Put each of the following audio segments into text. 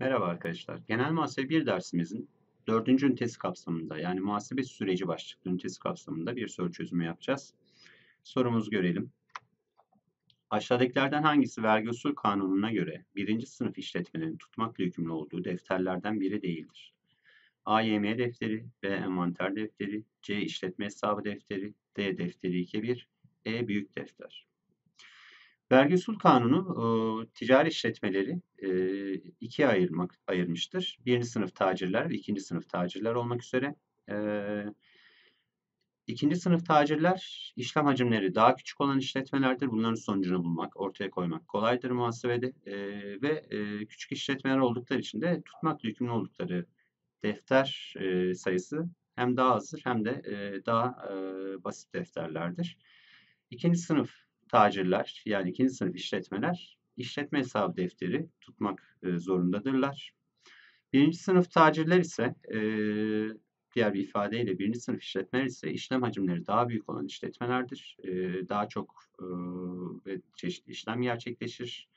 Merhaba arkadaşlar. Genel muhasebe 1 dersimizin 4. ünitesi kapsamında yani muhasebe süreci başlıklı ünitesi kapsamında bir soru çözümü yapacağız. Sorumuzu görelim. Aşağıdakilerden hangisi vergi usul kanununa göre 1. sınıf işletmenin tutmakla yükümlü olduğu defterlerden biri değildir? A. YM defteri, B. Envanter defteri, C. işletme hesabı defteri, D. Defteri 2.1, E. Büyük defter. Vergi usul kanunu ticari işletmeleri ikiye ayırmak ayırmıştır. Birinci sınıf tacirler ikinci sınıf tacirler olmak üzere. E, ikinci sınıf tacirler işlem hacimleri daha küçük olan işletmelerdir. Bunların sonucunu bulmak, ortaya koymak kolaydır muhasebede ve küçük işletmeler oldukları için de tutmakla yükümlü oldukları defter sayısı hem daha azdır hem de daha basit defterlerdir. İkinci sınıf tacirler yani ikinci sınıf işletmeler işletme hesabı defteri tutmak e, zorundadırlar. Birinci sınıf tacirler ise e, diğer bir ifadeyle birinci sınıf işletmeler ise işlem hacimleri daha büyük olan işletmelerdir. E, daha çok e, ve çeşitli işlem gerçekleşir.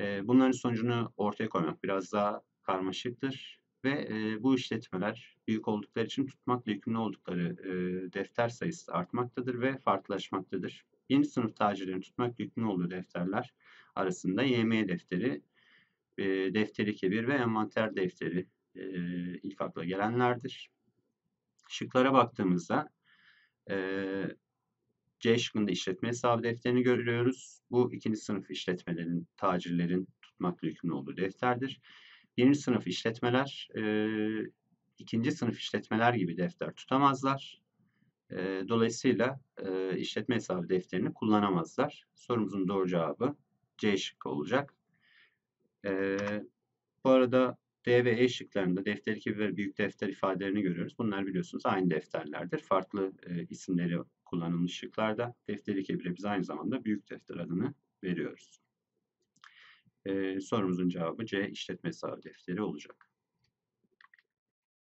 E, bunların sonucunu ortaya koymak biraz daha karmaşıktır ve e, bu işletmeler büyük oldukları için tutmakla yükümlü oldukları e, defter sayısı artmaktadır ve farklılaşmaktadır. Birinci sınıf tacirlerin tutmak yükümlü olduğu defterler arasında YM defteri, e, defteri kebir ve envanter defteri e, ilk akla gelenlerdir. Şıklara baktığımızda e, C şıkkında işletme hesabı defterini görüyoruz. Bu ikinci sınıf işletmelerin, tacirlerin tutmakla yükümlü olduğu defterdir. Birinci sınıf işletmeler, e, ikinci sınıf işletmeler gibi defter tutamazlar. E, dolayısıyla e, işletme hesabı defterini kullanamazlar. Sorumuzun doğru cevabı C şıkkı olacak. E, bu arada D ve E şıklarında defter 2 ve büyük defter ifadelerini görüyoruz. Bunlar biliyorsunuz aynı defterlerdir. Farklı e, isimleri kullanılmış şıklarda. Defter 2 bile biz aynı zamanda büyük defter adını veriyoruz. E, sorumuzun cevabı C işletme hesabı defteri olacak.